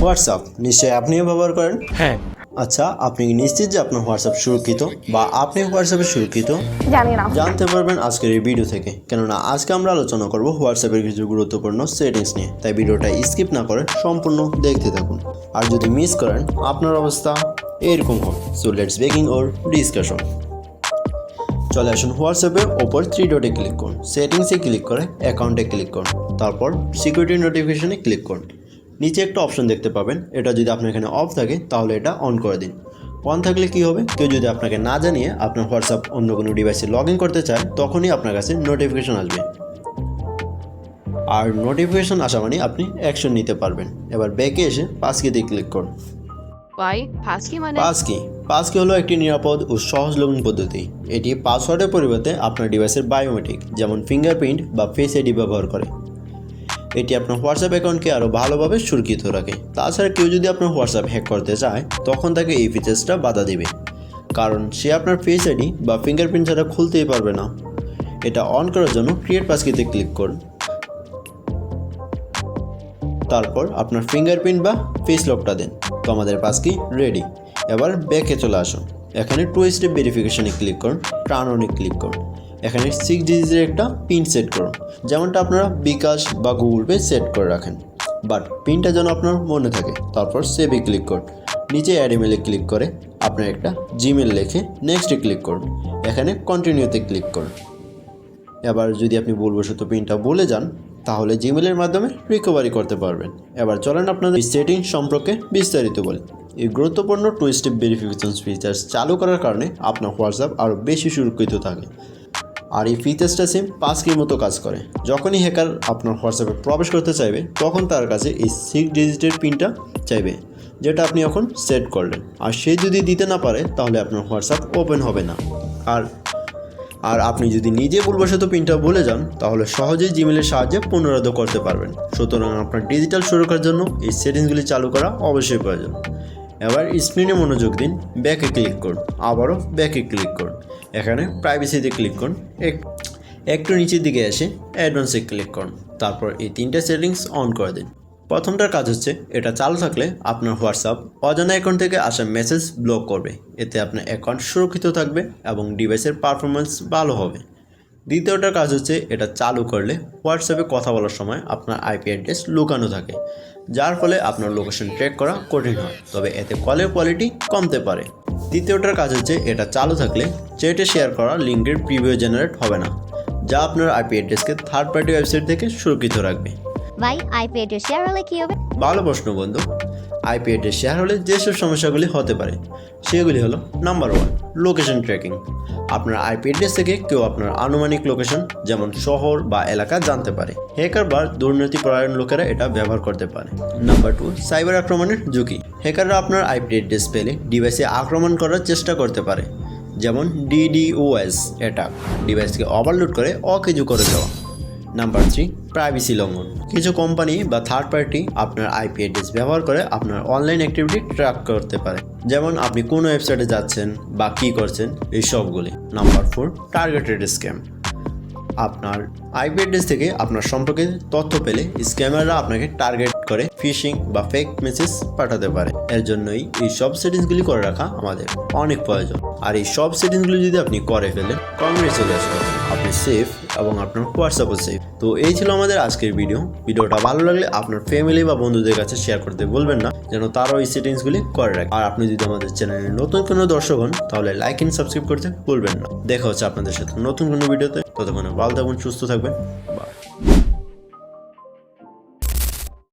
WhatsApp নিশ্চয়ই আপনিও ব্যবহার করেন? হ্যাঁ। আচ্ছা আপনি নিশ্চিত যে আপনার হোয়াটসঅ্যাপ সুরক্ষিত? বা আপনি হোয়াটসঅ্যাপে সুরক্ষিত? জানি না। জানতে পারবেন আজকের এই ভিডিও থেকে। কেননা আজকে আমরা আলোচনা করব হোয়াটসঅ্যাপের কিছু গুরুত্বপূর্ণ সেটিংস নিয়ে। তাই ভিডিওটা স্কিপ না করে সম্পূর্ণ দেখতে থাকুন। আর যদি মিস করেন আপনার অবস্থা এরকম হবে so let's backing our discussion চলে আসুন হোয়াটসঅ্যাপের ওপর থ্রি ডটে ক্লিক করুন। সেটিংসে ক্লিক করে অ্যাকাউন্টে ক্লিক করুন। তারপর সিকিউরিটি নোটিফিকেশনে ক্লিক করুন। নিচে একটা অপশন দেখতে পাবেন। এটা যদি আপনার এখানে অফ থাকে তাহলে এটা অন করে দিন। অন থাকলে কি হবে? কেউ যদি আপনাকে না জানিয়ে আপনার হোয়াটসঅ্যাপ অন্য কোনো ডিভাইসে লগ ইন করতে চায় তখনই আপনার কাছে নোটিফিকেশন আসবে। আর নোটিফিকেশন আসা মানে আপনি অ্যাকশন নিতে পারবেন। এবার ব্যাকে এসে পাসকিতে ক্লিক করুন। ফাঁসকি মানে? পাসকি পাসকি হলো একটি নিরাপদ ও সহজ লগইন পদ্ধতি। এটি পাসওয়ার্ডের পরিবর্তে আপনার ডিভাইসের বায়োমেট্রিক যেমন ফিঙ্গারপ্রিন্ট বা ফেস আইডি ব্যবহার করে। এটি আপনার হোয়াটসঅ্যাপ অ্যাকাউন্টকে আরও ভালোভাবে সুরক্ষিত রাখে। তাছাড়া কেউ যদি আপনার হোয়াটসঅ্যাপ হ্যাক করতে চায়, তখন তাকে এই ফিচার্সটা বাধা দিবে। কারণ সে আপনার ফেস আইডি বা ফিঙ্গারপ্রিন্ট ছাড়া খুলতেই পারবে না। এটা অন করার জন্য ক্রিয়েট পাসকিতে ক্লিক করুন। তারপর আপনার ফিঙ্গারপ্রিন্ট বা ফেস লকটা দেন। তো আমাদের পাসকি রেডি এবার ব্যাকে চলে আসুন। এখানে টু স্টেপ ভেরিফিকেশনে ক্লিক করুন। অনে ক্লিক করুন। এখানে সিক্স ডিজিটের একটা পিন সেট করুন। যেমনটা আপনারা বিকাশ বা গুগল পে সেট করে রাখেন। বাট পিনটা যেন আপনার মনে থাকে, তারপর সেভে ক্লিক করুন। নিচে অ্যাড ইমেলে ক্লিক করে আপনার একটা জিমেল লিখে নেক্সটে ক্লিক করুন। এখানে কন্টিনিউতে ক্লিক করুন। এবার যদি আপনি ভুলবশত পিনটা বলে যান, তাহলে জিমেলের মাধ্যমে রিকভারি করতে পারবেন। এবার চলেন আপনাদের সেটিং সম্পর্কে বিস্তারিত বলি। এই গুরুত্বপূর্ণ টু স্টেপ ভেরিফিকেশন ফিচার্স চালু করার কারণে আপনার হোয়াটসঅ্যাপ আরও বেশি সুরক্ষিত থাকে। আর এই ফিচার্সটা সেম পাসকির মতো কাজ করে। যখনই হ্যাকার আপনার হোয়াটসঅ্যাপে প্রবেশ করতে চাইবে, তখন তার কাছে এই সিক্স ডিজিটের পিনটা চাইবে, যেটা আপনি এখন সেট করলেন। আর সে যদি দিতে না পারে, তাহলে আপনার হোয়াটসঅ্যাপ ওপেন হবে না। আর আর আপনি যদি নিজে ভুলবশত পিনটা বলে যান, তাহলে সহজেই জিমেলের সাহায্যে পুনরুদ্ধ করতে পারবেন। সুতরাং আপনার ডিজিটাল সুরক্ষার জন্য এই সেটিংসগুলি চালু করা অবশ্যই প্রয়োজন। এবার স্ক্রিনে মনোযোগ দিন ব্যাকে ক্লিক করুন। আবারও ব্যাকে ক্লিক করুন। এখানে প্রাইভেসিতে ক্লিক করুন। এক- একটু নিচের দিকে এসে অ্যাডভান্সে ক্লিক করুন। তারপর এই তিনটে সেটিংস অন করে দিন। প্রথমটার কাজ হচ্ছে এটা চালু থাকলে আপনার হোয়াটসঅ্যাপ অজানা অ্যাকাউন্ট থেকে আসা মেসেজ ব্লক করবে। এতে আপনার অ্যাকাউন্ট সুরক্ষিত থাকবে এবং ডিভাইসের পারফরমেন্স ভালো হবে। দ্বিতীয়টার কাজ হচ্ছে এটা চালু করলে হোয়াটসঅ্যাপে কথা বলার সময় আপনার আইপি অ্যাড্রেস লুকানো থাকে। যার ফলে আপনার লোকেশন ট্র্যাক করা কঠিন হয়। তবে এতে কলের কোয়ালিটি কমতে পারে। তৃতীয়টার কাজ হচ্ছে এটা চালু থাকলে চ্যাটে শেয়ার করা লিঙ্কের প্রিভিউ জেনারেট হবে না যা আপনার আইপি অ্যাড্রেসকে থার্ড পার্টি ওয়েবসাইট থেকে সুরক্ষিত রাখবে। ভাই আইপি অ্যাড্রেস শেয়ার হলে কি হবে? ভালো প্রশ্ন বন্ধু। আইপি অ্যাড্রেস শেয়ার হলে যেসব সমস্যাগুলি হতে পারে, সেগুলি হলো নাম্বার ওয়ান লোকেশন ট্র্যাকিং আপনার আইপি অ্যাড্রেস থেকে কেউ আপনার আনুমানিক লোকেশন যেমন শহর বা এলাকা, জানতে পারে। হ্যাকার বা দুর্নীতিপরায়ণ লোকেরা এটা ব্যবহার করতে পারে। নাম্বার টু সাইবার আক্রমণের ঝুঁকি। হ্যাকাররা আপনার আইপি অ্যাড্রেস পেলে ডিভাইসে আক্রমণ করার চেষ্টা করতে পারে। যেমন ডিডিওএস অ্যাটাক ডিভাইসকে ওভারলোড করে অকেজু করে দেওয়া। নাম্বার থ্রি প্রাইভেসি লঙ্ঘন। কিছু কোম্পানি বা থার্ড পার্টি আপনার আইপি অ্যাড্রেস ব্যবহার করে আপনার অনলাইন অ্যাক্টিভিটি ট্র্যাক করতে পারে। যেমন আপনি কোন ওয়েবসাইটে যাচ্ছেন বা কি করছেন, এই সবগুলি। নাম্বার ফোর টার্গেটেড স্ক্যাম আপনার আইপি অ্যাড্রেস থেকে আপনার সম্পর্কে তথ্য পেলে স্ক্যামাররা আপনাকে টার্গেট করে ফিশিং বা ফেক মেসেজ পাঠাতে পারে। এর জন্যই এই সব সেটিংসগুলি করে রাখা আমাদের অনেক প্রয়োজন। আর এই সব সেটিংসগুলি যদি আপনি করে ফেলেন কংগ্রেচুলেশন আপনি সেফ এবং আপনার হোয়াটসঅ্যাপও সেফ তো এই ছিল আমাদের আজকের ভিডিও ভিডিওটা ভালো লাগলে আপনার ফ্যামিলি বা বন্ধুদের কাছে শেয়ার করতে বলবেন না, যেন তারাও এই সেটিংসগুলি করে রাখে। আর আপনি যদি আমাদের চ্যানেলে নতুন কোনো দর্শক হন, তাহলে লাইক এন্ড সাবস্ক্রাইব করতে ভুলবেন না। দেখা হচ্ছে আপনাদের সাথে নতুন কোনো ভিডিওতে ততক্ষণে ভালো থাকবেন সুস্থ থাকবেন। বা